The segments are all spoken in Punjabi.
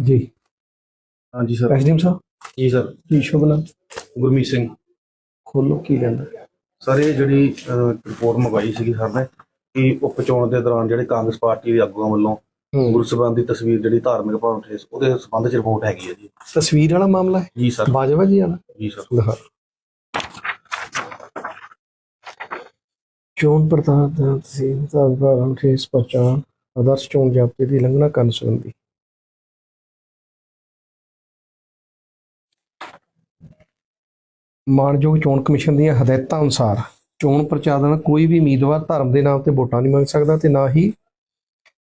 ਜੀ। ਹਾਂਜੀ sir SDM Sahib ji sir ਕੀ ਸ਼ੁਭ ਨਾਮ ਗੁਰਮੀਤ ਸਿੰਘ ਖੋਲੋ ਕੀ ਲੈਂਦਾ ਸਰ ਇਹ ਜਿਹੜੀ ਰਿਪੋਰਟ ਮੰਗਵਾਈ ਸੀਗੀ ਸਰ ਨੇ ਕਿ ਉਪ ਚੋਣ ਦੇ ਦੌਰਾਨ ਜਿਹੜੇ ਕਾਂਗਰਸ ਪਾਰਟੀ ਦੇ ਆਗੂਆਂ ਵੱਲੋਂ ਗੁਰੂ ਸਾਹਿਬਾਨ ਦੀ ਤਸਵੀਰ ਜਿਹੜੀ ਧਾਰਮਿਕ ਭਾਵਨਾ ਠੇਸ ਉਹਦੇ ਸੰਬੰਧ ਚ ਰਿਪੋਰਟ ਹੈਗੀ ਹੈ ਜੀ ਤਸਵੀਰ ਵਾਲਾ ਮਾਮਲਾ ਹੈ ਜੀ ਸਰ ਬਾਜਵਾ ਜੀ ਵਾਲਾ ਜੀ ਸਰ ਦਿਖਾ ਚੋਣ ਪ੍ਰਧਾਨ ਦਾ ਤਹਿਸੀਲ ਦਾ ਵਿਭਾਗਾਂ ਠੇਸ ਪਛਾਣ ਆਦਰਸ਼ ਚੋਣ ਜਾਬਤੇ ਦੀ ਉਲੰਘਣਾ ਕਰਨ ਸੰਬੰਧੀ ਮਾਨਯੋਗ ਚੋਣ ਕਮਿਸ਼ਨ ਦੀਆਂ ਹਦਾਇਤਾਂ ਅਨੁਸਾਰ ਚੋਣ ਪ੍ਰਚਾਰ ਦੌਰਾਨ ਕੋਈ ਵੀ ਉਮੀਦਵਾਰ ਧਰਮ ਦੇ ਨਾਮ ਤੇ ਵੋਟਾਂ ਨਹੀਂ ਮੰਗ ਸਕਦਾ ਤੇ ਨਾ ਹੀ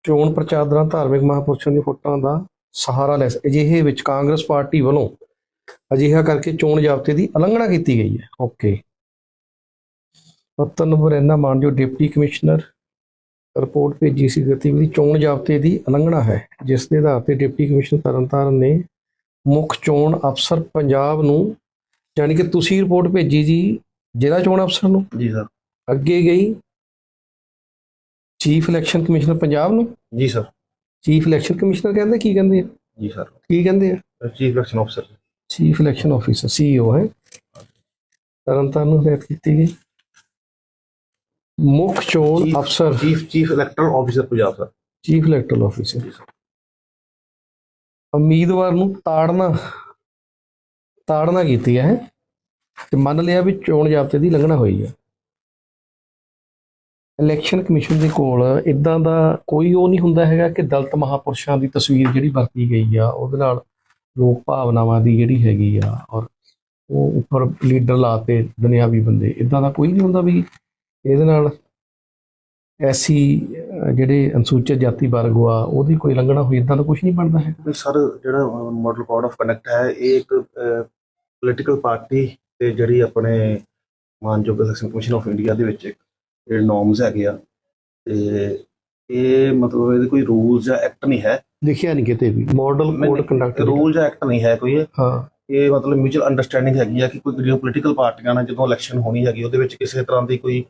ਚੋਣ ਪ੍ਰਚਾਰ ਦੌਰਾਨ ਧਾਰਮਿਕ ਮਹਾਂਪੁਰਸ਼ਾਂ ਦੀਆਂ ਫੋਟੋਆਂ ਦਾ ਸਹਾਰਾ ਲੈ ਅਜਿਹੇ ਵਿੱਚ ਕਾਂਗਰਸ ਪਾਰਟੀ ਵੱਲੋਂ ਅਜਿਹਾ ਕਰਕੇ ਚੋਣ ਜ਼ਾਬਤੇ ਦੀ ਉਲੰਘਣਾ ਕੀਤੀ ਗਈ ਹੈ। ਓਕੇ। ਪੱਤਰ ਨੰਬਰ ਇੰਨਾ ਮਾਨਯੋਗ ਡਿਪਟੀ ਕਮਿਸ਼ਨਰ, ਰਿਪੋਰਟ ਭੇਜੀ ਸੀ ਗਤੀਵਿਧੀ ਚੋਣ ਜ਼ਾਬਤੇ ਦੀ ਉਲੰਘਣਾ ਹੈ, ਜਿਸ ਦੇ ਆਧਾਰ ਤੇ ਡਿਪਟੀ ਕਮਿਸ਼ਨਰ ਤਰਨਤਾਰਨ ਨੇ ਮੁੱਖ ਚੋਣ ਅਫਸਰ ਪੰਜਾਬ ਨੂੰ ਯਾਨੀ ਕਿ ਤੁਸੀਂ ਰਿਪੋਰਟ ਭੇਜੀ ਜੀ ਜ਼ਿਲ੍ਹਾ ਚੋਣ ਅਫਸਰ ਨੂੰ? ਜੀ ਸਰ। ਅੱਗੇ ਗਈ ਚੀਫ ਇਲੈਕਸ਼ਨ ਕਮਿਸ਼ਨਰ ਪੰਜਾਬ ਨੂੰ? ਜੀ ਸਰ। ਚੀਫ ਇਲੈਕਸ਼ਨ ਕਮਿਸ਼ਨਰ ਕਹਿੰਦੇ ਕੀ ਕਹਿੰਦੇ ਆ? ਜੀ ਸਰ। ਕੀ ਕਹਿੰਦੇ ਆ? ਚੀਫ ਇਲੈਕਸ਼ਨ ਅਫਸਰ ਚੀਫ ਇਲੈਕਸ਼ਨ ਆਫੀਸਰ ਸੀਈਓ ਹੈ। ਤਰਨਤਾਰਨ ਨੂੰ ਹਦਾਇਤ ਕੀਤੀ ਗਈ। ਮੁੱਖ ਚੋਣ ਅਫਸਰ। Chief chief electoral officer Punjab sir. Chief electoral officer ji sir. ਉਮੀਦਵਾਰ ਨੂੰ ਤਾੜਨਾ। ਤਾੜਨਾ ਕੀਤੀ ਹੈ, ਤੇ ਮੰਨ ਲਿਆ ਵੀ ਚੋਣ ਜ਼ਾਬਤੇ ਦੀ ਲੰਘਣਾ ਹੋਈ ਹੈ। ਇਲੈਕਸ਼ਨ ਕਮਿਸ਼ਨ ਦੇ ਕੋਲ ਇਦਾਂ ਦਾ ਕੋਈ ਉਹ ਨਹੀਂ ਹੁੰਦਾ ਹੈਗਾ ਕਿ ਦਲਤ ਮਹਾਪੁਰਸ਼ਾਂ ਦੀ ਤਸਵੀਰ ਜਿਹੜੀ ਵਰਤੀ ਗਈ ਆ, ਉਹਦੇ ਨਾਲ ਲੋਕ ਭਾਵਨਾਵਾਂ ਦੀ ਜਿਹੜੀ ਹੈਗੀ ਆ, ਔਰ ਉਹ ਉੱਪਰ ਲੀਡਰ ਲਾਤੇ ਦੁਨਿਆਵੀ ਬੰਦੇ ਇਦਾਂ ਦਾ ਕੋਈ ਨਹੀਂ ਹੁੰਦਾ ਵੀ ਇਹਦੇ ਨਾਲ ਐਸੀ ਜਿਹੜੇ ਅਨੁਸੂਚਿਤ ਜਾਤੀ ਵਰਗ ਆ, ਉਹਦੀ ਕੋਈ ਲੰਘਣਾ ਹੋਈ ਇਦਾਂ ਦਾ ਕੁਝ ਨਹੀਂ ਬਣਦਾ ਹੈ ਨਹੀਂ ਸਰ, ਜਿਹੜਾ ਮਾਡਲ ਕੋਡ ਆਫ ਕੰਡਕਟ ਹੈ, ਇਹ ਇੱਕ ਪੋਲੀਟੀਕਲ ਪਾਰਟੀ ਤੇ ਜਿਹੜੀ ਆਪਣੇ ਮਾਨਯੋਗ ਇਲੈਕਸ਼ਨ ਕਮਿਸ਼ਨ ਆਫ ਇੰਡੀਆ ਦੇ ਵਿੱਚ ਇੱਕ ਜਿਹੜੇ ਨੋਰਮਸ ਹੈਗੇ ਆ ਤੇ ਇਹ ਮਤਲਬ ਇਹਦੇ ਕੋਈ ਰੂਲਸ ਜਾਂ ਐਕਟ ਨਹੀਂ ਹੈ। ਲਿਖਿਆ ਨਹੀਂ ਕਿਤੇ ਵੀ ਮਾਡਲ ਕੋਡ ਕੰਡਕਟ ਰੂਲ ਜਾਂ ਐਕਟ ਨਹੀਂ ਹੈ ਕੋਈ। ਹਾਂ। ਇਹ ਮਤਲਬ ਮਿਊਚੁਅਲ ਅੰਡਰਸਟੈਂਡਿੰਗ ਹੈਗੀ ਆ ਕਿ ਕੋਈ ਜਿਹੜੀਆਂ ਪੋਲੀਟੀਕਲ ਪਾਰਟੀਆਂ ਨਾਲ ਜਦੋਂ ਇਲੈਕਸ਼ਨ ਹੋਣੀ ਹੈਗੀ ਉਹਦੇ ਵਿੱਚ ਕਿਸੇ ਤਰ੍ਹਾਂ ਦੀ ਕੋਈ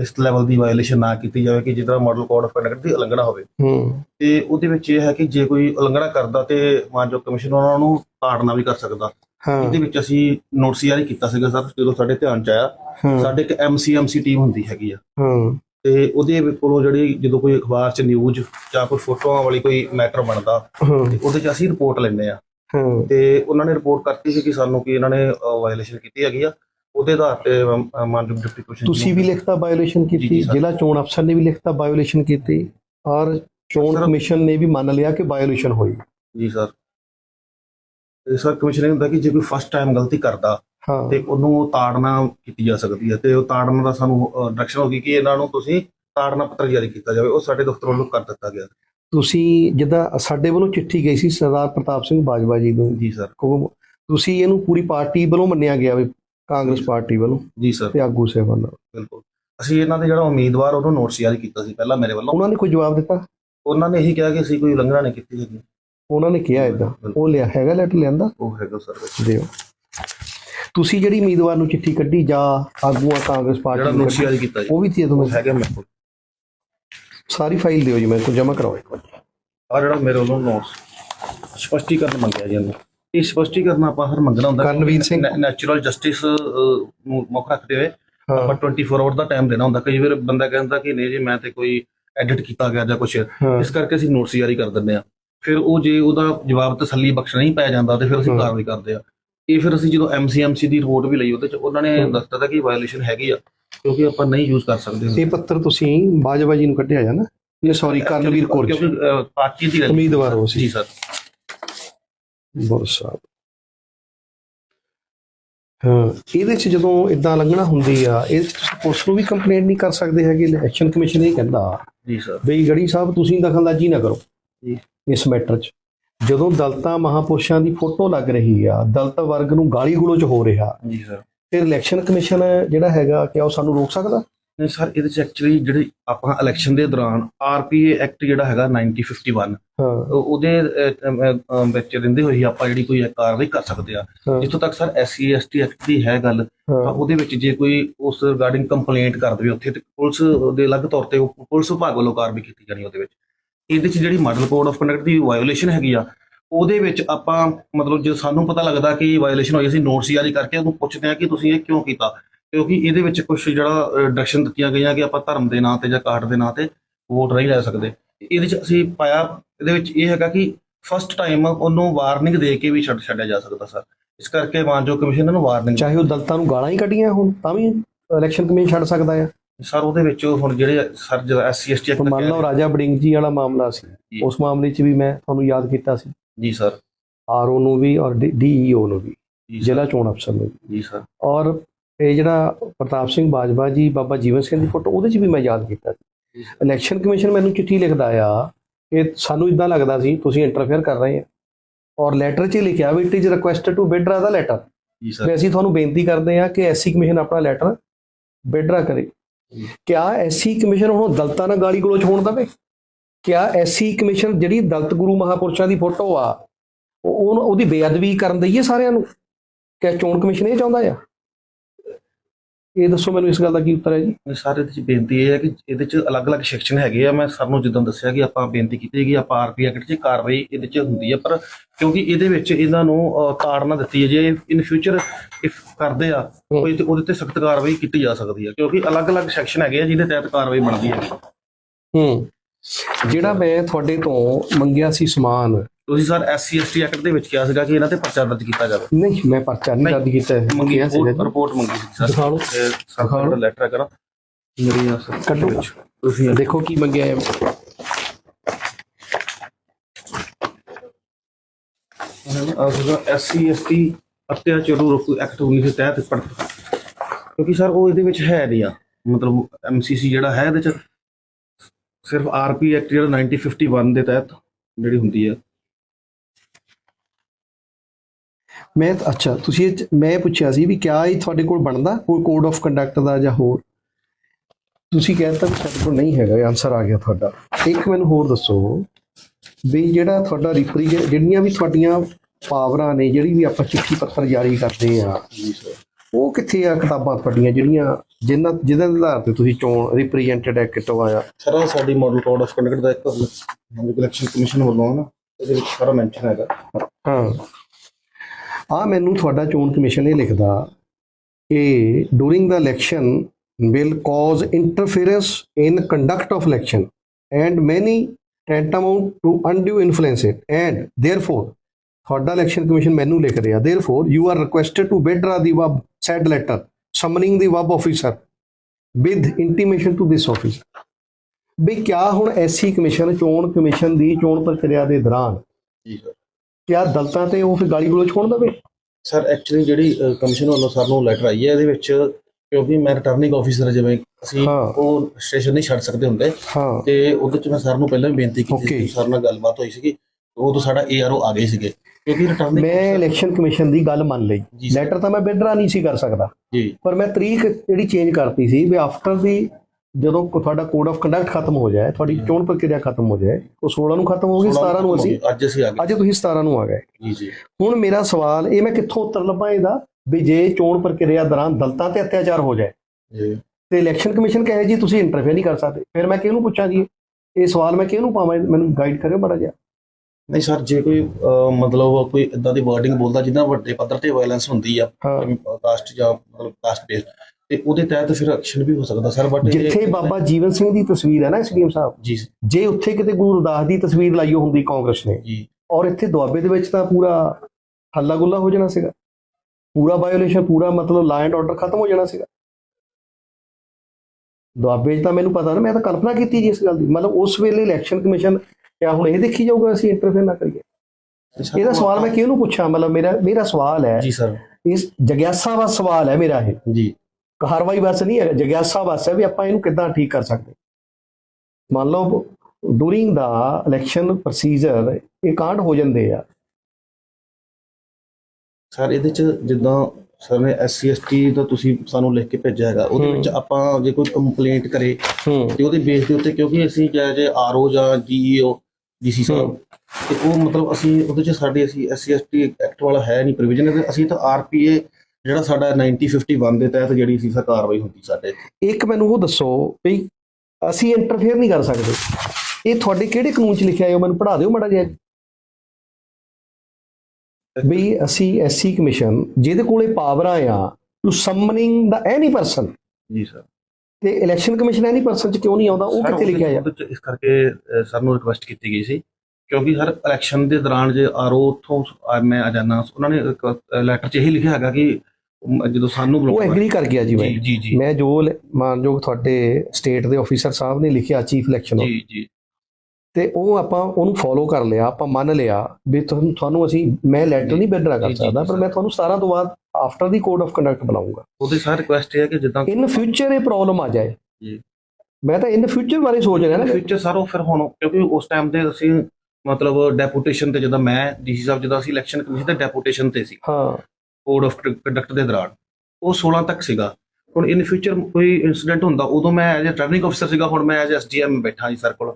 ਇਸ ਲੈਵਲ ਦੀ ਵਾਇਓਲੇਸ਼ਨ ਨਾ ਕੀਤੀ ਜਾਵੇ ਕਿ ਜਿਹਦਾ ਮਾਡਲ ਕੋਡ ਆਫ ਕੰਡਕਟ ਦੀ ਉਲੰਘਣਾ ਹੋਵੇ। ਹੂੰ। ਤੇ ਉਹਦੇ ਵਿੱਚ ਇਹ ਹੈ ਕਿ ਜੇ ਕੋਈ ਉਲੰਘਣਾ ਕਰਦਾ ਤੇ ਮਾਨਯੋਗ ਕਮਿਸ਼ਨ ਉਹਨਾਂ ਨੂੰ ਤਾੜਨਾ ਵੀ ਕਰ ਸਕਦਾ। ਹਾਂ। ਇਹਦੇ ਵਿੱਚ ਅਸੀਂ ਨੋਟਿਸ ਜਾਰੀ ਕੀਤਾ ਸੀਗਾ ਸਰ ਜਦੋਂ ਸਾਡੇ ਧਿਆਨ ਚ ਆਇਆ ਸਾਡੇ ਇੱਕ ਐਮਸੀਐਮਸੀ ਟੀਮ ਹੁੰਦੀ ਹੈਗੀ ਆ। ਹਾਂ। ਤੇ ਉਹਦੇ ਕੋਲੋਂ ਜਿਹੜੀ ਜਦੋਂ ਕੋਈ ਅਖਬਾਰ 'ਚ ਨਿਊਜ਼ ਜਾਂ ਕੋਈ ਫੋਟੋਆਂ ਵਾਲੀ ਕੋਈ ਮੈਟਰ ਬਣਦਾ ਤੇ ਉਹਦੇ 'ਚ ਅਸੀਂ ਰਿਪੋਰਟ ਲੈਂਦੇ ਆ। ਹਾਂ। ਤੇ ਉਹਨਾਂ ਨੇ ਰਿਪੋਰਟ ਕਰਤੀ ਸੀ ਕਿ ਸਾਨੂੰ ਕਿ ਇਹਨਾਂ ਨੇ ਵਾਇਓਲੇਸ਼ਨ ਕੀਤੀ ਹੈਗੀ ਆ। ਉਹਦੇ ਆਧਾਰ ਤੇ ਮਾਨਯੋਗ ਡਿਪਟੀ ਕਮਿਸ਼ਨ ਤੁਸੀਂ ਵੀ ਲਿਖਤਾ ਵਾਇਓਲੇਸ਼ਨ ਜੀ, ਕੀਤੀ। ਜ਼ਿਲ੍ਹਾ ਚੋਣ ਅਫਸਰ ਨੇ ਵੀ ਲਿਖਤਾ ਵਾਇਓਲੇਸ਼ਨ ਕੀਤੀ ਔਰ ਚੋਣ ਕਮਿਸ਼ਨ ਨੇ ਵੀ ਮੰਨ ਲਿਆ ਕਿ ਵਾਇਓਲੇਸ਼ਨ ਹੋਈ। ਜੀ ਸਰ। ਸਰ ਕਮਿਸ਼ਨ ਇਹ ਹੁੰਦਾ ਕਿ ਜੇ ਕੋਈ ਫਸਟ ਟਾਈਮ ਗਲਤੀ ਕਰਦਾ ਹਾਂ। ਤੇ ਉਹਨੂੰ ਤਾੜਨਾ ਕੀਤੀ ਜਾ ਸਕਦੀ ਹੈ ਤੇ ਉਹ ਤਾੜਨਾ ਦਾ ਸਾਨੂੰ ਡਾਇਰੈਕਸ਼ਨ ਹੋ ਗਈ ਕਿ ਇਹਨਾਂ ਨੂੰ ਤੁਸੀਂ ਤਾੜਨਾ ਪੱਤਰ ਜਾਰੀ ਕੀਤਾ ਜਾਵੇ ਉਹ ਸਾਡੇ ਦਫ਼ਤਰ ਵੱਲੋਂ ਕਰ ਦਿੱਤਾ ਗਿਆ। ਤੁਸੀਂ ਜਿੱਦਾਂ ਸਾਡੇ ਵੱਲੋਂ ਚਿੱਠੀ ਗਈ ਸੀ ਸਰਦਾਰ ਪ੍ਰਤਾਪ ਸਿੰਘ ਬਾਜਵਾ ਜੀ ਨੂੰ। ਜੀ ਸਰ। ਤੁਸੀਂ ਇਹਨੂੰ ਪੂਰੀ ਪਾਰਟੀ ਵੱਲੋਂ ਮੰਨਿਆ ਗਿਆ ਵੀ ਕਾਂਗਰਸ ਪਾਰਟੀ ਵੱਲੋਂ ਜੀ ਸਰ। ਤੇ ਆਗੂ ਸਾਹਿਬਾਨ ਨਾਲ। ਬਿਲਕੁਲ। ਅਸੀਂ ਇਹਨਾਂ ਦੇ ਜਿਹੜਾ ਉਮੀਦਵਾਰ ਉਹਨੂੰ ਨੋਟਿਸ ਜਾਰੀ ਕੀਤਾ ਸੀ ਪਹਿਲਾਂ ਮੇਰੇ ਵੱਲੋਂ। ਉਹਨਾਂ ਨੇ ਕੋਈ ਜਵਾਬ ਦਿੱਤਾ? ਉਹਨਾਂ ਨੇ ਇਹੀ ਕਿਹਾ ਕਿ ਅਸੀਂ ਕੋਈ ਉਲੰਘਣਾ ਨਹੀਂ ਕੀਤੀ ਹੈਗੀ। ਉਹਨਾਂ ਨੇ ਕਿਹਾ ਇਦਾਂ ਉਹ ਲਿਆ ਹੈਗਾ ਲੈਟਰ ਲਿਆਂਦਾ? ਉਹ ਹੈਗਾ ਸਰ। ਦਿਓ। ਤੁਸੀਂ ਜਿਹੜੀ ਉਮੀਦਵਾਰ ਨੂੰ ਚਿੱਠੀ ਕੱਢੀ ਜਾਂ ਆਗੂਆਂ ਕਾਂਗਰਸ ਪਾਰਟੀ ਜਿਹੜਾ ਨੂੰ ਨੋਟਿਸ ਕੱਢੀ, ਜਾਰੀ ਕੀਤਾ ਜੀ। ਉਹ ਵੀ ਤੇ ਤੁਹਾਨੂੰ ਹੈਗਾ ਮੇਰੇ ਕੋਲ। ਸਾਰੀ ਫਾਈਲ ਦਿਓ ਜੀ ਮੇਰੇ ਕੋਲ ਜਮ੍ਹਾਂ ਕਰਾਓ ਇੱਕ ਵਾਰ। ਆ ਜਿਹੜਾ ਮੇਰੇ ਵੱਲੋਂ ਨੋਟਿਸ ਸਪਸ਼ਟੀਕਰਨ ਮੰਗਿਆ ਜੀ ਇਹਨੂੰ। ਇਹ ਸਪਸ਼ਟੀਕਰਨ ਆਪਾਂ ਹਰ ਮੰਗਣਾ ਹੁੰਦਾ ਕਰਨਵੀਰ ਸਿੰਘ। ਨੈਚੁਰਲ ਜਸਟਿਸ ਨੂੰ ਮੁੱਖ ਰੱਖਦੇ ਹੋਏ ਆਪਾਂ 24 ਆਵਰ ਦਾ ਟਾਈਮ ਦੇਣਾ ਹੁੰਦਾ। ਕਈ ਵਾਰ ਬੰਦਾ ਕਹਿੰਦਾ ਕਿ ਨਹੀਂ ਜੀ ਮੈਂ ਤੇ ਕੋਈ ਐਡਿਟ ਕੀਤਾ ਗਿਆ ਜਾਂ ਕੁਝ ਇਸ ਕਰਕੇ ਅਸੀਂ ਨੋਟਿਸ ਜਾਰੀ ਕਰ ਦਿੰਦੇ ਆ ਫਿਰ ਉਹ ਜੇ ਉਹਦਾ ਜਵਾਬ ਤਸੱਲੀ ਬਖਸ਼ ਨਹੀਂ ਪਾਇਆ ਜਾਂਦਾ ਤੇ ਫਿਰ ਅਸੀਂ। ਕਾਰਵਾਈ ਕਰਦੇ ਆ ਇਹ ਫਿਰ ਅਸੀਂ ਜਦੋਂ ਐਮਸੀਐਮਸੀ ਦੀ ਰਿਪੋਰਟ ਵੀ ਲਈ ਉਹਦੇ ਚ ਉਹਨਾਂ ਨੇ ਹਾਂ। ਦੱਸ ਦਿੱਤਾ ਕਿ ਵਾਇਓਲੇਸ਼ਨ ਹੈਗੀ ਆ ਕਿਉਂਕਿ ਆਪਾਂ ਨਹੀਂ ਯੂਜ਼ ਕਰ ਸਕਦੇ ਇਹ ਪੱਤਰ ਤੁਸੀਂ ਬਾਜਵਾ ਜੀ ਨੂੰ ਕੱਢਿਆ ਨਾ ਇਹ ਸੌਰੀ ਕਰਨਵੀਰ ਕੌਰ ਜੀ ਕਿਉਂਕਿ ਪਾਰਟੀ ਦੀ ਉਮੀਦਵਾਰ ਹੋ ਸੀ। ਜੀ ਸਰ ਬਹੁਤ ਸਾਹਿਬ ਹਾਂ ਇਹਦੇ ਚ ਜਦੋਂ ਇਦਾਂ ਲੰਘਣਾ ਹੁੰਦੀ ਆ ਇਹ ਤੁਸੀਂ ਪੁਲਿਸ ਨੂੰ ਵੀ ਕੰਪਲੇਂਟ ਨਹੀਂ ਕਰ ਸਕਦੇ ਹੈਗੇ ਇਲੈਕਸ਼ਨ ਕਮਿਸ਼ਨ ਇਹ ਕਹਿੰਦਾ ਜੀ ਸਰ ਬਈ ਗੜੀ ਸਾਹਿਬ ਤੁਸੀਂ ਦਖਲਅੰਦਾਜ਼ੀ ਨਾ ਕਰੋ ਜੀ। ਇਸ ਮੈਟਰ 'ਚ। ਜਦੋਂ ਦਲਤਾਂ ਮਹਾਪੁਰਸ਼ਾਂ ਦੀ ਫੋਟੋ ਲੱਗ ਰਹੀ ਆ ਦਲਤ ਵਰਗ ਨੂੰ ਗਾਲੀ ਗਲੋਚ ਹੋ ਰਿਹਾ। ਜੀ ਸਰ। ਫਿਰ ਇਲੈਕਸ਼ਨ ਕਮਿਸ਼ਨ ਜਿਹੜਾ ਹੈਗਾ ਕਿ ਉਹ ਸਾਨੂੰ ਰੋਕ ਸਕਦਾ? ਨਹੀਂ ਸਰ ਇਹਦੇ ਚ ਐਕਚੁਅਲੀ ਜਿਹੜੀ ਆਪਾਂ ਇਲੈਕਸ਼ਨ ਦੇ ਦੌਰਾਨ ਆਰਪੀਏ ਐਕਟ ਜਿਹੜਾ ਹੈਗਾ 1951 ਹਾਂ। ਉਹ- ਉਹਦੇ ਵਿੱਚ ਰਹਿੰਦੇ ਹੋਏ ਹੀ ਆਪਾਂ ਜਿਹੜੀ ਕੋਈ ਕਾਰਵਾਈ ਕਰ ਸਕਦੇ ਆ। ਜਿੱਥੋਂ ਤੱਕ ਸਰ ਐਸਸੀ ਐਸਟੀ ਐਕਟ ਦੀ ਹੈ ਗੱਲ ਤਾਂ ਉਹਦੇ ਵਿੱਚ ਜੇ ਕੋਈ ਉਸ ਰਿਗਾਰਡਿੰਗ ਕੰਪਲੇਂਟ ਕਰ ਦੇਵੇ ਉੱਥੇ ਤੇ ਪੁਲਿਸ ਦੇ ਅਲੱਗ ਤੌਰ ਤੇ ਪੁਲਿਸ ਵਿਭਾਗ ਵੱਲੋਂ ਕਾਰਵਾਈ ਕੀਤੀ ਜਾਣੀ ਉਹਦੇ ਵਿੱਚ। ਇਹਦੇ ਚ ਜਿਹੜੀ ਮਾਡਲ ਕੋਡ ਆਫ ਕੰਡਕਟ ਦੀ ਵਾਇਓਲੇਸ਼ਨ ਹੈਗੀ ਆ, ਉਹਦੇ ਵਿੱਚ ਆਪਾਂ ਮਤਲਬ ਜੇ ਸਾਨੂੰ ਪਤਾ ਲੱਗਦਾ ਕਿ ਵਾਇਓਲੇਸ਼ਨ ਹੋਈ, ਅਸੀਂ ਨੋਟਸ ਜਾਰੀ ਕਰਕੇ ਉਹਨੂੰ ਪੁੱਛਦੇ ਹਾਂ ਕਿ ਤੁਸੀਂ ਇਹ ਕਿਉਂ ਕੀਤਾ? ਕਿਉਂਕਿ ਇਹਦੇ ਵਿੱਚ ਕੁਝ ਜਿਹੜਾ ਡਾਇਰੈਕਸ਼ਨ ਦਿੱਤੀਆਂ ਗਈਆਂ ਕਿ ਆਪਾਂ ਧਰਮ ਦੇ ਨਾਂ ਤੇ ਜਾਂ ਕਾਰਡ ਦੇ ਨਾਂ ਤੇ ਵੋਟ ਨਹੀਂ ਲੈ ਸਕਦੇ। ਇਹਦੇ ਚ ਅਸੀਂ ਪਾਇਆ, ਇਹਦੇ ਵਿੱਚ ਇਹ ਹੈਗਾ ਕਿ ਫਸਟ ਟਾਈਮ ਉਹਨੂੰ ਵਾਰਨਿੰਗ ਦੇ ਕੇ ਵੀ ਛੱਡ, ਛੱਡਿਆ ਜਾ ਸਕਦਾ ਸਰ ਇਸ ਕਰਕੇ ਮਾਨਯੋਗ ਕਮਿਸ਼ਨ ਨੂੰ ਵਾਰਨਿੰਗ ਚਾਹੇ ਉਹ ਦਲਤਾਂ ਨੂੰ ਗਾਲਾਂ ਹੀ ਕੱਢੀਆਂ ਹੋਣ, ਤਾਂ ਵੀ ਇਲੈਕਸ਼ਨ ਕਮਿਸ਼ਨ ਛੱਡ ਸਕਦਾ ਆ। ਸਰ ਉਹਦੇ ਵਿੱਚ ਹੁਣ ਜਿਹੜੇ ਸਰ ਜਿਹੜਾ ਐਸਸੀ ਐਸਟੀ ਹੁਣ ਮੰਨ ਲਓ ਰਾਜਾ ਬੜਿੰਗ ਜੀ ਵਾਲਾ ਮਾਮਲਾ ਸੀ। ਉਸ ਮਾਮਲੇ 'ਚ ਵੀ ਮੈਂ ਤੁਹਾਨੂੰ ਯਾਦ ਕੀਤਾ ਸੀ। ਜੀ ਸਰ। ਆਰਓ ਨੂੰ ਵੀ ਔਰ ਡੀਈਓ ਨੂੰ ਵੀ ਜ਼ਿਲ੍ਹਾ ਚੋਣ ਅਫਸਰ ਨੂੰ। ਜੀ ਸਰ। ਔਰ ਇਹ ਜਿਹੜਾ ਪ੍ਰਤਾਪ ਸਿੰਘ ਬਾਜਵਾ ਜੀ ਬਾਬਾ ਜੀਵਨ ਸਿੰਘ ਦੀ ਫੋਟੋ ਉਹਦੇ 'ਚ ਵੀ ਮੈਂ ਯਾਦ ਕੀਤਾ ਸੀ। ਇਲੈਕਸ਼ਨ ਕਮਿਸ਼ਨ ਮੈਨੂੰ ਚਿੱਠੀ ਲਿਖਦਾ ਆ ਕਿ ਸਾਨੂੰ ਇਦਾਂ ਲੱਗਦਾ ਸੀ ਤੁਸੀਂ ਇੰਟਰਫੇਅਰ ਕਰ ਰਹੇ ਆ। ਔਰ ਲੈਟਰ 'ਚ ਲਿਖਿਆ ਵੀ it is requested to withdraw the letter ji sir. ਅਸੀਂ ਤੁਹਾਨੂੰ ਬੇਨਤੀ ਕਰਦੇ ਹਾਂ ਕਿ ਐਸਸੀ ਕਮਿਸ਼ਨ ਆਪਣਾ ਲੈਟਰ ਵਿਡਰਾ ਕਰੇ। ਕਿਆ ਐਸੀ ਕਮਿਸ਼ਨ ਹੁਣ ਦਲਤਾਂ ਨਾਲ ਗਾਲੀ ਗਲੋਚ ਹੋਣ ਦਵੇ? ਕਿਆ ਐਸੀ ਕਮਿਸ਼ਨ ਜਿਹੜੀ ਦਲਤ ਗੁਰੂ ਮਹਾਪੁਰਸ਼ਾਂ ਦੀ ਫੋਟੋ ਆ, ਉਹ ਉਹਨੂੰ- ਉਹਦੀ ਬੇਅਦਬੀ ਕਰਨ ਦਈਏ ਸਾਰਿਆਂ ਨੂੰ? ਕਿਆ ਚੋਣ ਕਮਿਸ਼ਨ ਇਹ ਚਾਹੁੰਦਾ ਆ? ਇਹ ਦੱਸੋ ਮੈਨੂੰ ਇਸ ਗੱਲ ਦਾ ਕੀ ਉੱਤਰ ਹੈ ਜੀ? ਸਾਰੇ ਇਹਦੇ ਚ ਬੇਨਤੀ ਇਹ ਹੈ ਕਿ ਇਹਦੇ ਚ ਅਲੱਗ-ਅਲੱਗ ਸੈਕਸ਼ਨ ਹੈਗੇ ਆ। ਮੈਂ ਸਰ ਨੂੰ ਜਿੱਦਾਂ ਦੱਸਿਆ ਕਿ ਆਪਾਂ ਬੇਨਤੀ ਕੀਤੀ ਕਿ ਆਪਾਂ ਆਰਪੀ ਐਕਟ 'ਚ ਕਾਰਵਾਈ ਇਹਦੇ ਚ ਹੁੰਦੀ ਹੈ ਪਰ ਕਿਉਂਕਿ ਇਹਦੇ ਵਿੱਚ ਇਹਨਾਂ ਨੂੰ ਅਹ, ਤਾੜ ਨਾ ਦਿੱਤੀ ਹੈ ਜੇ ਇਨ ਫਿਊਚਰ ਇਫ ਕਰਦੇ ਆ ਕੋਈ ਤੇ ਉਹਦੇ ਤੇ ਸਖਤ ਕਾਰਵਾਈ ਕੀਤੀ ਜਾ ਸਕਦੀ ਹੈ। ਕਿਉਂਕਿ ਅਲੱਗ-ਅਲੱਗ ਸੈਕਸ਼ਨ ਹੈਗੇ ਆ ਜਿਹਦੇ ਤਹਿਤ ਕਾਰਵਾਈ ਬਣਦੀ ਹੈ। ਹੂੰ। ਜਿਹੜਾ ਮੈਂ ਤੁਹਾਡੇ ਤੋਂ ਮੰਗਿਆ ਸੀ ਸਮਾਨ ਤੁਸੀਂ ਸਰ ਐਸਸੀ ਐਸਟੀ ਐਕਟ ਦੇ ਵਿੱਚ ਕਿਹਾ ਸੀਗਾ ਕਿ ਇਹਨਾਂ ਤੇ ਪਰਚਾ ਦਰਜ ਕੀਤਾ ਜਾਵੇ ਨਹੀਂ ਮੈਂ ਪਰਚਾ ਨਹੀਂ ਰੱਦ ਕੀਤਾ ਹੈ। ਮੰਗੀ ਕਿਹਾ ਜੀ। ਰਿਪੋਰਟ ਮੰਗੀ ਸੀ ਸਰ ਦਿਖਾ ਲਓ ਸਰ ਦਾ ਲੈਟਰ ਨਾ ਮੇਰੀ ਆ ਸਰ ਕੱਢੋ। ਵਿੱਚ। ਤੁਸੀਂ ਦੇਖੋ ਕੀ ਮੰਗਿਆ ਹੈ ਐਸਸੀ ਐਸਟੀ ਅਤਿਆਚਾਰ ਰੋਕੂ ਐਕਟ 19 ਦੇ ਤਹਿਤ ਪੜ ਕਿਉਂਕਿ ਸਰ ਉਹ ਇਹਦੇ ਵਿੱਚ ਹੈ ਨਹੀਂ ਆ ਮਤਲਬ ਐਮਸੀਸੀ ਜਿਹੜਾ ਹੈ ਇਹਦੇ ਚ ਸਿਰਫ ਆਰਪੀ ਐਕਟ ਜਿਹੜਾ 1951 ਦੇ ਤਹਿਤ ਜਿਹੜੀ ਹੁੰਦੀ ਹੈ ਮੈਂ ਅੱਛਾ ਤੁਸੀਂ ਮੈਂ ਪੁੱਛਿਆ ਸੀ ਵੀ ਕਿਆ ਇਹ ਤੁਹਾਡੇ ਕੋਲ ਬਣਦਾ? ਕੋਈ ਕੋਡ ਆਫ ਕੰਡਕਟ ਦਾ ਜਾਂ ਹੋਰ? ਤੁਸੀਂ ਕਹਿੰਦਾ ਵੀ ਸਾਡੇ ਕੋਲ ਨਹੀਂ ਹੈਗਾ ਆਨਸਰ ਆ ਗਿਆ ਤੁਹਾਡਾ। ਇੱਕ ਮੈਨੂੰ ਹੋਰ ਦੱਸੋ ਵੀ ਜਿਹੜਾ ਤੁਹਾਡਾ ਰਿਪਰੀ ਜਿਹੜੀਆਂ ਵੀ ਤੁਹਾਡੀਆਂ ਪਾਵਰਾਂ ਨੇ ਜਿਹੜੀ ਵੀ ਆਪਾਂ ਚਿੱਠੀ ਪੱਤਰ ਜਾਰੀ ਕਰਦੇ ਆ ਜੀ ਸਰ ਉਹ ਕਿੱਥੇ ਆ ਕਿਤਾਬਾਂ ਤੁਹਾਡੀਆਂ ਜਿਹੜੀਆਂ ਜਿਨ੍ਹਾਂ ਜਿਹਨਾਂ ਦੇ ਆਧਾਰ ਤੇ ਤੁਸੀਂ ਚੋਣ ਰਿਪਰੈਜ਼ੈਂਟੇਟਿਵ ਐਕਟ ਆਇਆ ਸਰ ਸਾਡੀ ਮਾਡਲ ਕੋਡ ਆਫ ਕੰਡਕਟ ਦਾ ਇੱਕ ਇਲੈਕਸ਼ਨ ਕਮਿਸ਼ਨ ਵੱਲੋਂ ਨਾ ਇਹਦੇ ਵਿੱਚ ਸਾਰਾ ਮੈਂਸ਼ਨ ਹੈਗਾ। ਹਾਂ। ਆ ਮੈਨੂੰ ਤੁਹਾਡਾ ਚੋਣ ਕਮਿਸ਼ਨ ਇਹ ਲਿਖਦਾ ਕਿ during the election will cause interference in conduct of election and many tantamount to undue influence it and therefore ਤੁਹਾਡਾ ਇਲੈਕਸ਼ਨ ਕਮਿਸ਼ਨ ਮੈਨੂੰ ਲਿਖ ਰਿਹਾ therefore you are requested to withdraw the above said letter summoning the above officer with intimation to this officer ਵੀ ਕਿਆ ਹੁਣ ਐਸਸੀ ਕਮਿਸ਼ਨ ਚੋਣ ਕਮਿਸ਼ਨ ਦੀ ਚੋਣ ਪ੍ਰਕਿਰਿਆ ਦੇ ਦੌਰਾਨ ਜੀ ਸਰ ਕਿਆ ਦਲਤਾਂ ਤੇ ਉਹ ਫਿਰ ਗਾਲੀ ਗਲੋਚ ਹੋਣ ਦਵੇ? ਸਰ ਐਕਚੁਅਲੀ ਜਿਹੜੀ ਕਮਿਸ਼ਨ ਵੱਲੋਂ ਸਾਨੂੰ ਲੈਟਰ ਆਈ ਹੈ ਇਹਦੇ ਵਿੱਚ ਕਿਉਂਕਿ ਮੈਂ ਰਿਟਰਨਿੰਗ ਆਫੀਸਰ ਜਿਵੇਂ ਅਸੀਂ ਹਾਂ। ਉਹ ਸਟੇਸ਼ਨ ਨਹੀਂ ਛੱਡ ਸਕਦੇ ਹੁੰਦੇ। ਹਾਂ। ਤੇ ਉਹਦੇ ਚ ਮੈਂ ਸਰ ਨੂੰ ਪਹਿਲਾਂ ਵੀ ਬੇਨਤੀ ਕੀਤੀ Okay. ਸੀ ਸਰ ਨਾਲ ਗੱਲਬਾਤ ਹੋਈ ਸੀਗੀ। ਉਹ ਤੋਂ ਸਾਡਾ ਏਆਰਓ ਆ ਗਏ ਸੀਗੇ। ਕਿਉਂਕਿ ਰਿਟਰਨਿੰਗ ਮੈਂ ਇਲੈਕਸ਼ਨ ਕਮਿਸ਼ਨ ਦੀ ਗੱਲ ਮੰਨ ਲਈ। ਜੀ। ਲੈਟਰ ਤਾਂ ਮੈਂ ਵਿਡਰਾ ਨਹੀਂ ਸੀ ਕਰ ਸਕਦਾ। ਜੀ। ਪਰ ਮੈਂ ਤਰੀਕ ਜਿਹੜੀ ਚੇਂਜ ਕਰਤੀ ਸੀ ਵੀ ਆਫਟਰ ਦੀ ਜਦੋਂ ਕੋ- ਤੁਹਾਡਾ ਕੋਡ ਆਫ ਕੰਡਕਟ ਖਤਮ ਹੋ ਜਾਏ ਤੁਹਾਡੀ ਚੋਣ ਪ੍ਰਕਿਰਿਆ ਖਤਮ ਹੋ ਜਾਏ ਉਹ 16 ਨੂੰ ਖਤਮ ਹੋ ਗਈ 17 ਨੂੰ ਅਸੀਂ ਅੱਜ ਅਸੀਂ ਆ ਗਏ। ਅੱਜ ਤੁਸੀਂ 17 ਨੂੰ ਆ ਗਏ। ਜੀ ਜੀ। ਹੁਣ ਮੇਰਾ ਸਵਾਲ ਇਹ ਮੈਂ ਕਿੱਥੋਂ ਉੱਤਰ ਲੱਭਾਂ ਇਹਦਾ? ਵੀ ਜੇ ਚੋਣ ਪ੍ਰਕਿਰਿਆ ਦੌਰਾਨ ਦਲਤਾਂ ਤੇ ਅਤਿਆਚਾਰ ਹੋ ਜਾਏ ਜੀ। ਤੇ ਇਲੈਕਸ਼ਨ ਕਮਿਸ਼ਨ ਕਹੇ ਜੀ ਤੁਸੀਂ ਇੰਟਰਫੇਅਰ ਨਹੀਂ ਕਰ ਸਕਦੇ। ਫਿਰ ਮੈਂ ਕਿਹਨੂੰ ਪੁੱਛਾਂ ਜੀ? ਇਹ ਸਵਾਲ ਮੈਂ ਕਿਹਨੂੰ ਪਾਵਾਂ? ਮੈਨੂੰ ਗਾਈਡ ਕਰਿਓ ਬੜਾ ਜਿਹਾ। ਨਹੀਂ ਸਰ ਜੇ ਕੋਈ ਮਤਲਬ ਕੋਈ ਇਦਾਂ ਦੀ ਵਰਡਿੰਗ ਬੋਲਦਾ ਜਿੱਦਾਂ ਵੱਡੇ ਪੱਧਰ ਤੇ ਵਾਇਲੈਂਸ ਹੁੰਦੀ ਆ ਕਾਸਟ ਜਾਂ ਮਤਲਬ ਕਾਸਟ ਬੇਸ ਤੇ ਉਹਦੇ ਤਹਿਤ ਫਿਰ ਐਕਸ਼ਨ ਵੀ ਹੋ ਸਕਦਾ ਸਰ ਬਟ ਜਿੱਥੇ ਬਾਬਾ ਜੀਵਨ ਸਿੰਘ ਦੀ ਤਸਵੀਰ ਹੈ ਨਾ ਐਸਡੀਐਮ ਸਾਹਿਬ? ਜੀ ਜੇ ਉੱਥੇ ਕਿਤੇ ਗੁਰੂ ਰਵਿਦਾਸ ਦੀ ਤਸਵੀਰ ਲਾਈ ਹੁੰਦੀ ਕਾਂਗਰਸ ਨੇ ਜੀ। ਔਰ ਇੱਥੇ ਦੁਆਬੇ ਦੇ ਵਿੱਚ ਤਾਂ ਪੂਰਾ ਹੱਲਾ ਗੁੱਲਾ ਹੋ ਜਾਣਾ ਸੀਗਾ। ਪੂਰਾ ਵਾਇਓਲੇਸ਼ਨ ਪੂਰਾ ਮਤਲਬ ਲਾ ਐਂਡ ਆਰਡਰ ਖਤਮ ਹੋ ਜਾਣਾ ਸੀਗਾ। ਦੁਆਬੇ 'ਚ ਤਾਂ ਮੈਨੂੰ ਪਤਾ ਨਾ ਮੈਂ ਤਾਂ ਕਲਪਨਾ ਕੀਤੀ ਜੀ ਇਸ ਗੱਲ ਦੀ। ਮਤਲਬ ਉਸ ਵੇਲੇ ਇਲੈਕਸ਼ਨ ਕਮਿਸ਼ਨ ਕਿਆ ਹੁਣ ਇਹ ਦੇਖੀ ਜਾਊਗਾ ਅਸੀਂ ਇੰਟਰਫੇਅਰ ਨਾ ਕਰੀਏ। ਇਹਦਾ ਸਵਾਲ ਮੈਂ ਕਿਹਨੂੰ ਪੁੱਛਾਂ? ਮਤਲਬ ਮੇਰਾ ਮੇਰਾ ਸਵਾਲ ਹੈ ਜੀ ਸਰ ਇਸ ਜਗਿਆਸਾ ਦਾ ਸਵਾਲ ਹੈ ਮੇਰਾ ਇਹ। ਜੀ। ਕਾਰਵਾਈ ਬਸ ਨਹੀਂ ਹੈਗਾ ਜਗਿਆਸਾ ਹੈ ਵੀ ਆਪਾਂ ਇਹਨੂੰ ਕਿੱਦਾਂ ਠੀਕ ਕਰ ਸਕਦੇ। ਮੰਨ ਲਓ ਡੂਰਿੰਗ ਦਾ ਇਲੈਕਸ਼ਨ ਪ੍ਰੋਸੀਜਰ ਇਹ ਕਾਂਡ ਹੋ ਜਾਂਦੇ ਆ। ਸਰ ਇਹਦੇ ਚ ਜਿੱਦਾਂ ਸਰ ਨੇ ਐਸਸੀ ਐਸਟੀ ਦਾ ਤੁਸੀਂ ਸਾਨੂੰ ਲਿਖ ਕੇ ਭੇਜਿਆ ਹੈਗਾ ਉਹਦੇ। ਵਿੱਚ ਆਪਾਂ ਜੇ ਕੋਈ ਕੰਪਲੇਂਟ ਕਰੇ ਤੇ ਉਹਦੇ ਬੇਸ ਦੇ ਉੱਤੇ ਕਿਉਂਕਿ ਅਸੀਂ ਜੇ ਜੇ ਆਰਓ ਜਾਂ ਜੀਈਓ ਡੀਸੀ ਸਾਹਿਬ ਤੇ ਉਹ ਮਤਲਬ ਅਸੀਂ ਉਹਦੇ ਚ ਸਾਡੇ ਅਸੀਂ ਐਸਸੀ ਐਸਟੀ ਐਕਟ ਵਾਲਾ ਹੈ ਨਹੀਂ ਪ੍ਰੋਵੀਜ਼ਨ ਅਸੀਂ ਤਾਂ ਆਰਪੀਏ ਜਿਹੜਾ ਸਾਡਾ 1951 ਦੇ ਤਹਿਤ ਜਿਹੜੀ ਸੀ ਕਾਰਵਾਈ ਹੁੰਦੀ ਸਾਡੇ ਇੱਕ ਮੈਨੂੰ ਉਹ ਦੱਸੋ ਵੀ ਅਸੀਂ ਇੰਟਰਫੇਅਰ ਨਹੀਂ ਕਰ ਸਕਦੇ। ਇਹ ਤੁਹਾਡੇ ਕਿਹੜੇ ਕਾਨੂੰਨ 'ਚ ਲਿਖਿਆ ਹੈ? ਉਹ ਮੈਨੂੰ ਪੜ੍ਹਾ ਦਿਓ ਮਾੜਾ ਜਿਹਾ। ਵੀ ਅਸੀਂ ਐਸਸੀ ਕਮਿਸ਼ਨ ਜਿਹਦੇ ਕੋਲੇ ਪਾਵਰਾਂ ਆ to summoning the any person ji sir ਤੇ ਇਲੈਕਸ਼ਨ ਕਮਿਸ਼ਨ ਐਨੀ ਪਰਸਨ ਚ ਕਿਉਂ ਨਹੀਂ ਆਉਂਦਾ? ਉਹ ਕਿੱਥੇ ਲਿਖਿਆ ਆ? ਇਸ ਕਰਕੇ ਸਰ ਨੂੰ ਰਿਕੁਐਸਟ ਕੀਤੀ ਗਈ ਸੀ ਕਿਉਂਕਿ ਹਰ ਇਲੈਕਸ਼ਨ ਦੇ ਦੌਰਾਨ ਜੇ ਆਰਓ ਉੱਥੋਂ ਮੈਂ ਆ ਜਾਣਾ ਉਹਨਾਂ ਨੇ ਲੈਟਰ 'ਚ ਇਹੀ ਲਿਖਿਆ ਹੈਗਾ ਕਿ ਜਦੋਂ ਸਾਨੂੰ ਉਹ ਐਗਰੀ ਕਰ ਗਿਆ ਜੀ ਮੈਂ। ਜੀ ਜੀ। ਜੀ ਮੈਂ ਜੋ ਲ- ਮਾਨਯੋਗ ਤੁਹਾਡੇ ਸਟੇਟ ਦੇ ਆਫੀਸਰ ਸਾਹਿਬ ਨੇ ਲਿਖਿਆ ਚੀਫ ਇਲੈਕਸ਼ਨ ਜੀ ਜੀ। ਤੇ ਉਹ ਆਪਾਂ ਉਹਨੂੰ ਫੋਲੋ ਕਰ ਲਿਆ ਆਪਾਂ ਮੰਨ ਲਿਆ ਵੀ ਤੁਹਾਨੂੰ ਤੁਹਾਨੂੰ ਅਸੀਂ ਮੈਂ ਲੈਟਰ ਨਹੀਂ ਬੈਡਰਾ ਕਰ ਜੀ, ਜੀ, ਸਕਦਾ ਪਰ ਸਰ। ਮੈਂ ਤੁਹਾਨੂੰ 17 ਤੋਂ ਬਾਅਦ after the code of conduct ਬੁਲਾਉਂਗਾ ਉਹਦੀ ਸਰ ਰਿਕੁਐਸਟ ਹੈ ਕਿ ਜਿੱਦਾਂ ਇਨ ਫਿਊਚਰ ਇਹ ਪ੍ਰੋਬਲਮ ਆ ਜਾਏ। ਜੀ। ਮੈਂ ਤਾਂ ਇਨ ਫਿਊਚਰ ਬਾਰੇ ਸੋਚ ਰਿਹਾ ਨਾ। ਫਿਊਚਰ ਸਰ ਉਹ ਫਿਰ ਹੁਣ ਕਿਉਂਕਿ ਉਸ ਟਾਈਮ ਤੇ ਅਸੀਂ ਮਤਲਬ ਡੈਪੂਟੇਸ਼ਨ ਤੇ ਜਦੋਂ ਮੈਂ ਡੀਸੀ ਸਾਹਿਬ ਜਦੋਂ ਅਸੀਂ ਇਲੈਕਸ਼ਨ ਕਮਿਸ਼ਨ ਦੇ ਡੈਪੂਟੇਸ਼ਨ ਤੇ ਸੀ। ਹਾਂ। ਕੋਡ ਆਫ ਕੰਡਕਟ ਦੇ ਦੌਰਾਨ। ਉਹ 16 ਤੱਕ ਸੀਗਾ। ਹੁਣ ਇਨ ਫਿਊਚਰ ਕੋਈ ਇਨਸੀਡੈਂਟ ਹੁੰਦਾ ਉਦੋਂ ਮੈਂ ਐਜ਼ ਅ ਟਰਨਿੰਗ ਅਫਸਰ ਸੀਗਾ ਹੁਣ ਮੈਂ ਐਜ਼ ਐਸਡੀਐਮ ਬੈਠਾ ਜੀ ਸਰ ਕੋਲ।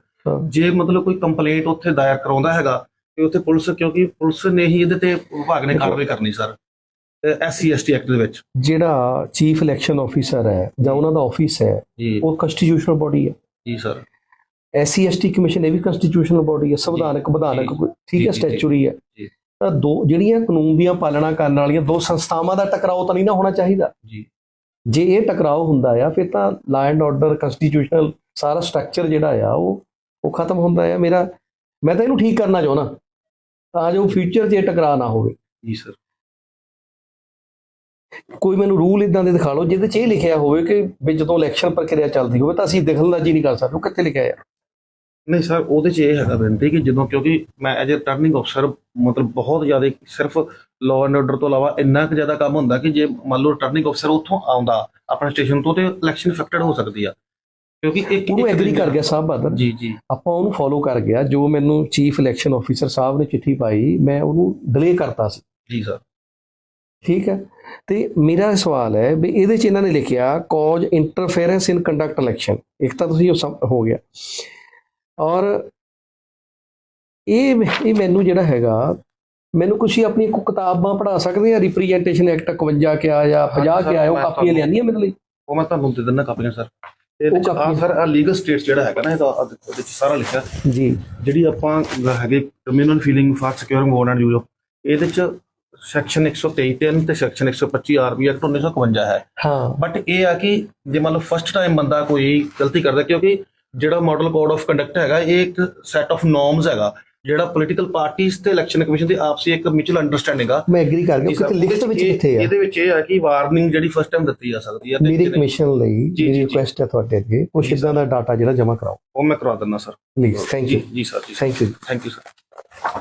ਜੇ ਮਤਲਬ ਕੋਈ ਕੰਪਲੇਂਟ ਉੱਥੇ ਦਾਇਰ ਕਰਾਉਂਦਾ ਹੈਗਾ ਤੇ ਉੱਥੇ ਪੁਲਿਸ ਕਿਉਂਕਿ ਪੁਲਿਸ ਨੇ ਹੀ ਇਹਦੇ ਤੇ ਵਿਭਾਗ ਨੇ ਕਾਰਵਾਈ ਕਰਨੀ ਸਰ ਐਸਸੀ ਐਸਟੀ ਐਕਟ ਦੇ ਵਿੱਚ। ਜਿਹੜਾ ਚੀਫ ਇਲੈਕਸ਼ਨ ਆਫੀਸਰ ਹੈ ਜਾਂ ਉਹਨਾਂ ਦਾ ਆਫਿਸ ਹੈ ਉਹ ਕਨਸਟੀਟਿਊਸ਼ਨਲ ਬੋਡੀ ਹੈ। ਜੀ ਸਰ। ਐਸਸੀ ਐਸਟੀ ਕਮਿਸ਼ਨ ਇਹ ਵੀ ਕਨਸਟੀਟਿਊਸ਼ਨਲ ਬੋਡੀ ਹੈ ਸੰਵਿਧਾਨਕ ਵਿਧਾਨਕ ਠੀਕ ਹੈ ਸਟੈਚੂਰੀ ਹੈ। ਜੀ। ਤਾਂ ਦੋ ਜਿਹੜੀਆਂ ਕਾਨੂੰਨ ਦੀਆਂ ਪਾਲਣਾ ਕਰਨ ਵਾਲੀਆਂ ਦੋ ਸੰਸਥਾਵਾਂ ਦਾ ਟਕਰਾਓ ਤਾਂ ਨਹੀਂ ਨਾ ਹੋਣਾ ਚਾਹੀਦਾ। ਜੀ। ਜੇ ਇਹ ਟਕਰਾਓ ਹੁੰਦਾ ਆ ਫਿਰ ਤਾਂ ਲਾ ਐਂਡ ਆਰਡਰ ਕਨਸਟੀਟਿਊਸ਼ਨਲ ਸਾਰਾ ਸਟਰਕਚਰ ਜਿਹੜਾ ਆ ਉਹ ਉਹ ਖਤਮ ਹੁੰਦਾ ਆ। ਮੇਰਾ ਮੈਂ ਤਾਂ ਇਹਨੂੰ ਠੀਕ ਕਰਨਾ ਚਾਹੁੰਦਾ ਤਾਂ ਜੋ ਫਿਊਚਰ 'ਚ ਇਹ ਟਕਰਾ ਨਾ ਹੋਵੇ। ਜੀ ਸਰ ਕੋਈ ਮੈਨੂੰ ਰੂਲ ਇਦਾਂ ਦੇ ਦਿਖਾ ਲਓ ਜਿਹਦੇ 'ਚ ਇਹ ਲਿਖਿਆ ਹੋਵੇ ਕਿ ਵੀ ਜਦੋਂ ਇਲੈਕਸ਼ਨ ਪ੍ਰਕਿਰਿਆ ਚੱਲਦੀ ਹੋਵੇ ਤਾਂ ਅਸੀਂ ਦਖਲਅੰਦਾਜ਼ੀ ਨਹੀਂ ਕਰ ਸਕਦੇ ਉਹ ਕਿੱਥੇ ਲਿਖਿਆ ਆ। ਨਹੀਂ ਸਰ ਉਹਦੇ 'ਚ ਇਹ ਹੈਗਾ ਬੇਨਤੀ ਕਿ ਜਦੋਂ ਕਿਉਂਕਿ ਮੈਂ ਐਜ਼ ਅ ਟਰਨਿੰਗ ਅਫਸਰ ਮਤਲਬ ਬਹੁਤ ਜ਼ਿਆਦਾ ਸਿਰਫ ਲਾਅ ਐਂਡ ਆਰਡਰ ਤੋਂ ਇਲਾਵਾ ਇੰਨਾ ਕੁ ਜ਼ਿਆਦਾ ਕੰਮ ਹੁੰਦਾ ਕਿ ਜੇ ਮੰਨ ਲਓ ਟਰਨਿੰਗ ਅਫਸਰ ਉੱਥੋਂ ਆਉਂਦਾ ਆਪਣੇ ਸਟੇਸ਼ਨ ਤੋਂ ਤੇ ਇਲੈਕਸ਼ਨ ਇਫੈਕਟਡ ਹੋ ਸਕਦੀ ਆ। ਕਿਉਂਕਿ ਇੱਕ ਇੱਕ ਐਗਰੀ ਕਰ ਗਿਆ ਸਾਹਿਬ ਬਾਦਲ। ਜੀ ਜੀ। ਆਪਾਂ ਉਹਨੂੰ ਫੋਲੋ ਕਰ ਗਿਆ ਜੋ ਮੈਨੂੰ ਚੀਫ ਇਲੈਕਸ਼ਨ ਆਫੀਸਰ ਸਾਹਿਬ ਨੇ ਚਿੱਠੀ ਪਾਈ ਮੈਂ ਉਹਨੂੰ ਡਿਲੇ ਕਰਤਾ ਸੀ। ਜੀ ਸਰ ਠੀਕ ਹੈ? ਤੇ ਮੇਰਾ ਸਵਾਲ ਹੈ ਵੀ ਇਹਦੇ ਚ ਇਹਨਾਂ ਨੇ ਲਿਖਿਆ cause interference in conduct election ਇੱਕ ਤਾਂ ਤੁਸੀਂ ਉਹ ਹੋ ਗਿਆ। ਔਰ ਇਹ ਇਹ ਮੈਨੂੰ ਜਿਹੜਾ ਹੈਗਾ ਮੈਨੂੰ ਕੁਛ ਆਪਣੀ ਕੋ ਕਿਤਾਬਾਂ ਪੜ੍ਹਾ ਸਕਦੇ ਆ ਰਿਪਰੈਜ਼ੈਂਟੇਸ਼ਨ ਐਕਟ 51 ਕਿਆ ਜਾਂ 50 ਸਰ, ਕਿਆ ਹੈ ਉਹ ਕਾਪੀਆਂ ਲਿਆਂਦੀਆਂ ਮੇਰੇ ਲਈ। ਉਹ ਮੈਂ ਤੁਹਾਨੂੰ ਦੇ ਦਿੰਦਾ ਕਾਪੀਆਂ ਸਰ। ਕਾਪੀਆਂ। ਸਰ ਆ ਲੀਗਲ ਸਟੇਟਸ ਜਿਹੜਾ ਹੈਗਾ ਨਾ ਇਹਦਾ ਆਹ ਦੇਖੋ, ਇਹਦੇ 'ਚ ਸਾਰਾ ਲਿਖਿਆ। ਜੀ। ਜਿਹੜੀ ਆਪਾਂ ਹੈਗੇ communal feeling for securing ward and use ਇਹਦੇ 'ਚ ਸੈਕਸ਼ਨ 123 3 ਤੇ ਸੈਕਸ਼ਨ 125 ਆਰਬੀ ਐਕਟ 1951 ਹੈ। ਹਾਂ। ਬਟ ਇਹ ਆ ਕਿ ਜੇ ਮੰਨ ਲਓ ਫਸਟ ਟਾਈਮ ਬੰਦਾ ਕੋਈ ਗਲਤੀ ਕਰਦਾ ਕਿਉਂਕਿ ਜਿਹੜਾ ਮਾਡਲ ਕੋਡ ਆਫ ਕੰਡਕਟ ਹੈਗਾ ਇਹ ਇੱਕ ਸੈਟ ਆਫ ਨੋਰਮਸ ਹੈਗਾ ਜਿਹੜਾ ਪੋਲੀਟੀਕਲ ਪਾਰਟੀਆਂ ਤੇ ਇਲੈਕਸ਼ਨ ਕਮਿਸ਼ਨ ਦੀ ਆਪਸੀ ਇੱਕ ਮਿਊਚੁਅਲ ਅੰਡਰਸਟੈਂਡਿੰਗ ਆ। ਮੈਂ ਐਗਰੀ ਕਰ ਗਿਆ ਕਿਤੇ ਲਿਖਤ ਵਿੱਚ ਕਿੱਥੇ ਆ? ਇਹਦੇ ਵਿੱਚ ਇਹ ਆ ਕਿ ਵਾਰਨਿੰਗ ਜਿਹੜੀ ਫਸਟ ਟਾਈਮ ਦਿੱਤੀ ਜਾ ਸਕਦੀ ਹੈ ਤੇ ਮੇਰੀ ਕਮਿਸ਼ਨ ਲਈ ਜੀ, ਮੇਰੀ। ਰਿਕੁਐਸਟ ਹੈ ਤੁਹਾਡੇ ਅੱਗੇ। ਜੀ, ਇਦਾਂ ਦਾ ਡਾਟਾ ਜਿਹੜਾ ਜਮ੍ਹਾਂ ਕਰਾਓ। ਉਹ ਮੈਂ ਕਰਵਾ ਦਿੰਦਾ sir please thank you ji sir ji thank you thank you sir